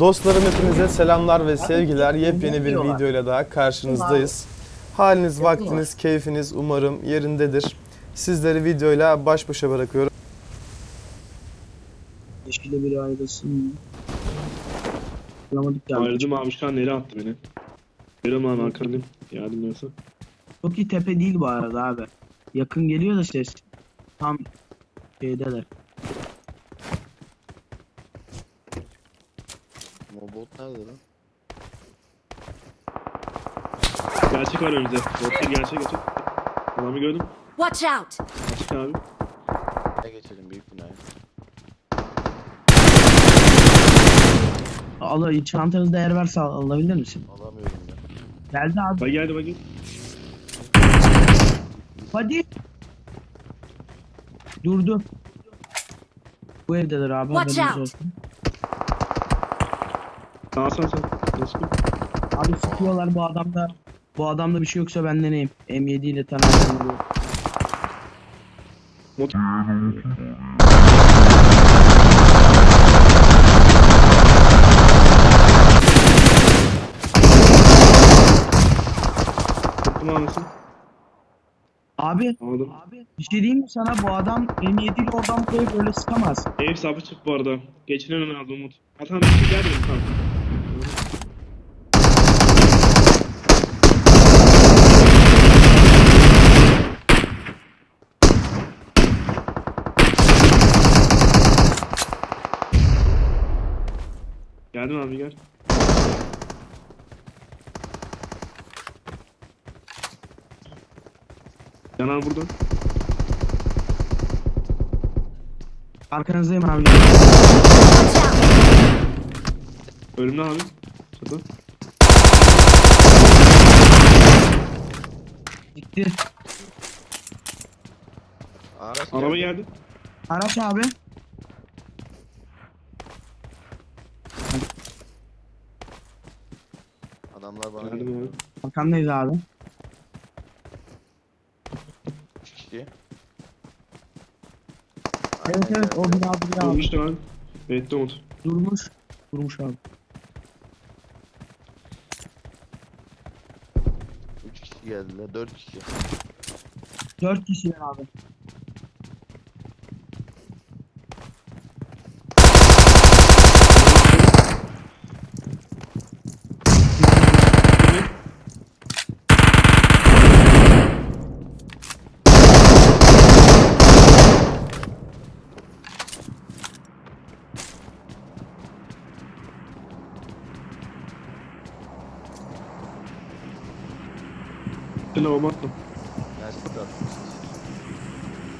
Dostlarım hepinize selamlar ve sevgiler. Yepyeni bir videoyla daha karşınızdayız. Haliniz, vaktiniz, keyfiniz umarım yerindedir. Sizleri videoyla baş başa bırakıyorum. Yeşile biri ayrılsın. Bulamadık ya. Nereye attı beni? Benim abi arkandayım. Yardım yoksa. Çok iyi tepe değil bu arada abi. Yakın geliyor da ses. Tam şeydeler. Mobot nerede lan? Gerçek var önümüzde. Bot değil gerçek gerçek. Adamı gördüm. Watch out! Açık abi. Ne geçelim büyük binaya. Al, çantanızda yer varsa al- alabilir misin? Geldi abi. Bak geldi bak geldi. Hadi. Durdu. Bu evdeler abi. Watch haberiniz out. olsun. Sağ sağ sağ. Go. Abi sıkıyorlar bu adamda. Bu adamda bir şey yoksa ben deneyim. M7 ile tanıyorum. Mot Tuttum anlasın. Abi. Aldım. Abi bir şey diyeyim mi sana bu adam M7 ile oradan buraya böyle sıkamaz. Ev sapı çık bu arada. Geçin önüne aldım Umut. Atan bir şey geldi mi kanka? Geldim abi gel. Canan burada. Arkanızdayım abi. Önümde abi. Çatı. Gitti. Araç Araba geldi. geldi. Araç abi. Adamlar bana Geldim abi. Arkandayız abi. Üç kişi. Evet evet o bina bina abi. Durmuştu abi. Evet Umut. Durmuş. Durmuş abi. Üç kişi geldiler. Dört kişi. Dört kişiler abi. Sen lavabo attım. Gelsin de atmışsınız.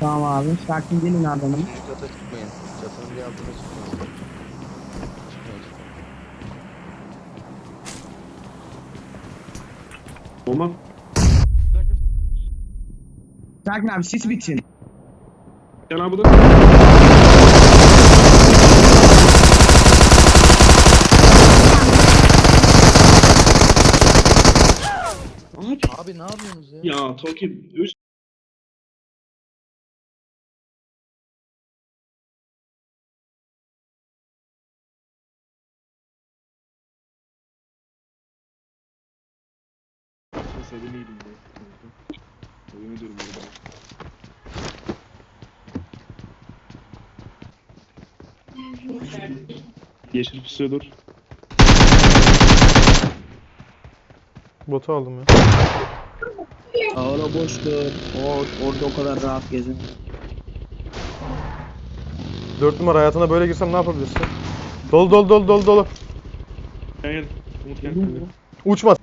Tamam abi. Sakin gelin adamın. Üçüncü kata çıkmayın. Çatının bir altına çıkmayın. Olmaz. Sakin abi sis bitsin. Burada. Abi. Abi ne yapıyorsunuz ya? Ya Toki 3 Sevdiğini iyiydim bu. Yemin ediyorum burada. Yeşil pusuya dur. Botu aldım ya. Ağla boştur. O, orada o kadar rahat gezin. 4 numara hayatına böyle girsem ne yapabilirsin? Dolu dolu dolu dolu dolu. Gel gel. Umut gel. Uçma.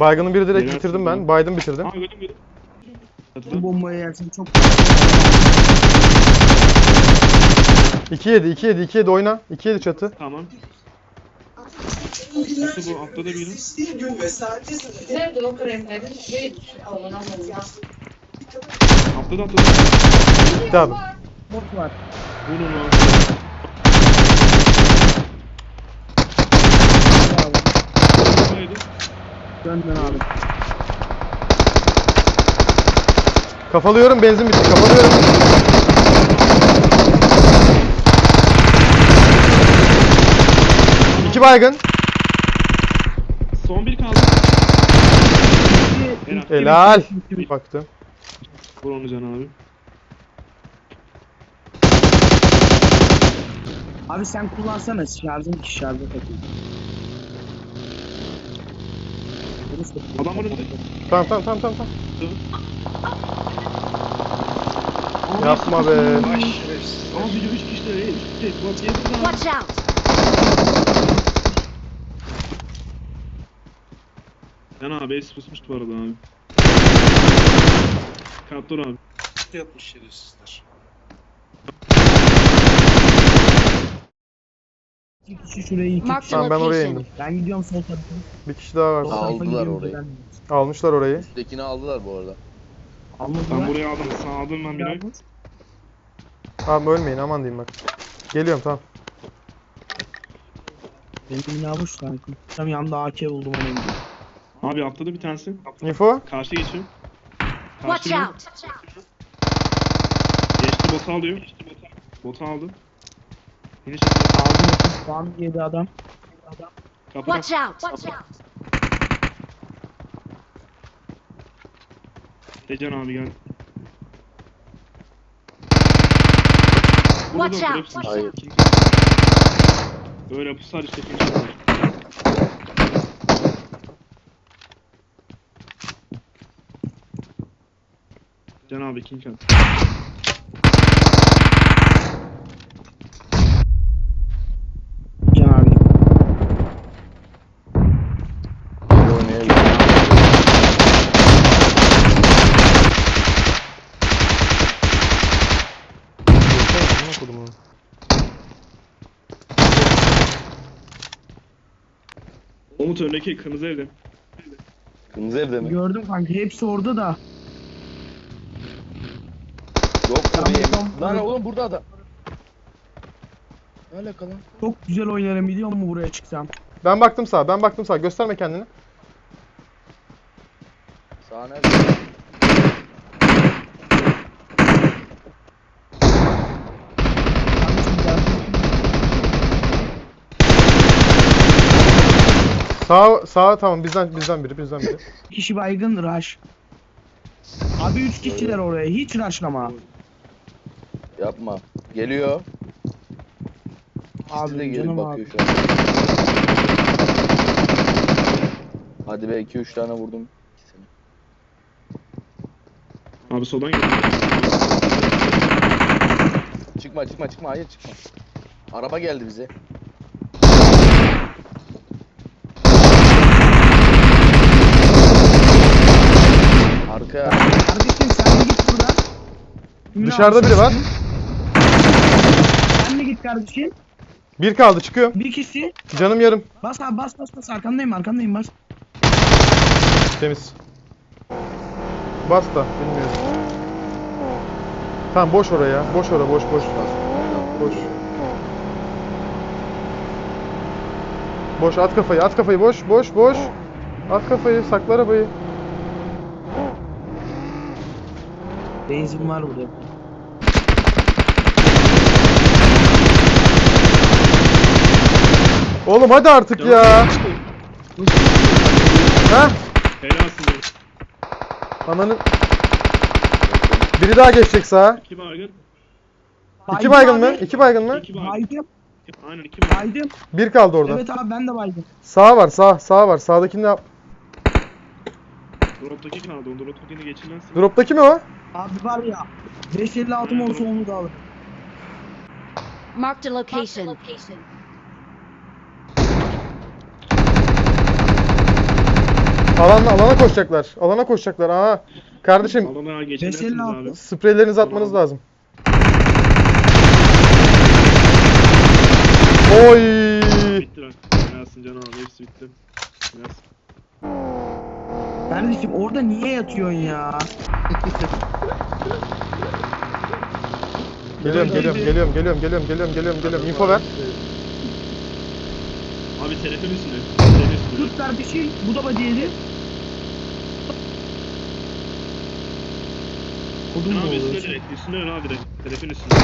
Baygının biri direkt bitirdim ben. Baydım bitirdim. Aa gördüm gördüm. Bu bombayı yersin çok 2 yedi 2 yedi 2 yedi oyna. 2 yedi çatı. Tamam. Nasıl bu atladı biri? Nerede o kremlerin? Hiç alınamadı. Atladı atladı. Gitti abi. Bot var. Vurun lan. Abi. Neydi? Döndün abi. Kafalıyorum benzin bitti. Kafalıyorum. İki baygın. Son bir kaldı. Helal. Helal. Baktım. Vur onu Can abi. Abi sen kullansana şarjın ki şarjı takayım. Adam önünde. Tamam tamam tamam tamam. Yapma be. Ama video 3 kişi de 3 kişi. Bak yedim lan. Watch out! Can abi es pusmuş bu arada abi. Kaptır abi. Yatmış şerefsizler. İki kişi şuraya iki Mark kişi. Tamam ben oraya location. indim. Ben gidiyorum sol tarafa. Bir kişi daha Sol var. tarafa Aldılar gidiyorum, orayı. ben- Almışlar orayı. Üsttekini aldılar bu arada. Ben Almadılar. buraya aldım. Sağ aldım ben Miray. Abi ölmeyin aman diyeyim bak. Geliyorum tamam. Benim bina boş sanki. Tam yanında AK buldum onu indim. Abi atladı bir tanesi. Info. Karşı geçiyor. Watch Karşı out! Geçti botu alıyor. Botu aldı. Finish atıyor. Aldım. Puan yedi adam. Kapı Watch out! Watch out! Decan abi gel. Watch out, watch Hayır. Böyle pusar işte atıyor. Can abi king at. Can abi. Bir oynayabilir. Aman okudum onu. Umut öndeki kırmızı evde. Kırmızı evde mi? Gördüm kanka hepsi orada da. Yok Tamam, tabii. tamam. Lan oğlum burada adam. Ne alaka lan? Çok güzel oynarım biliyor musun buraya çıksam. Ben baktım sağa. Ben baktım sağa. Gösterme kendini. Sağ nerede? Sağ sağ tamam bizden bizden biri bizden biri. kişi baygın rush. Abi 3 kişiler oraya hiç rushlama. Yapma. Geliyor. İkisi de Abi gelip canım bakıyor abi. şu an. Hadi be 2-3 tane vurdum. İkisini. Abi soldan gel. Çıkma çıkma çıkma hayır çıkma. Araba geldi bize. Arka. Kardeşim sen de git buradan. Kimin Dışarıda biri var. Sen de git kardeşim. Bir kaldı çıkıyor. Bir kişi. Canım yarım. Bas abi bas bas bas arkandayım arkandayım bas. Temiz. Bas da bilmiyorum. Tamam boş oraya. Boş oraya boş boş. Boş. Boş at kafayı at kafayı boş boş boş. At kafayı sakla arabayı. Benzin var burada. Oğlum hadi artık ya. Ha? Helalsin be. Ananı. Biri daha geçecek sağa. İki baygın. İki baygın abi. mı? İki baygın mı? İki baygın. Baydım. Aynen iki baygın. Baydım. Bir kaldı orada. Evet abi ben de baydım. Sağ var sağ sağ var. Sağdakini de Drop'taki kaldı. Onu drop'takini geçirmezsin. Drop'taki mi o? Abi var ya 556 mı olsa onu da alırım. Marked a location. Alana, alana koşacaklar. Alana koşacaklar. Aa. Kardeşim Alana geçirmezsiniz 556. abi. spreylerinizi atmanız lazım. Oy. Bitti lan. Helalsin Can abi. Hepsi bitti. Helalsin. Kardeşim orada niye yatıyorsun ya? Geliyorum geliyorum geliyorum geliyorum geliyorum geliyorum geliyorum geliyorum. Info ver. Abi telefon üstünde. Telefon üstünde. Tut kardeşim. Bu da body yedi. Kodum mu abi üstüne direkt. Üstüne dön abi direkt. Telefon üstünde.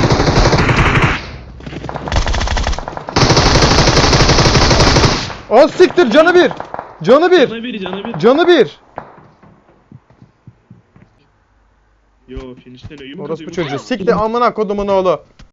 O siktir canı bir. Canı bir. Cana bir cana bir. Canı bir. Orospu atıyor, yumruk çocuğu. Siktir amına kodumun oğlu.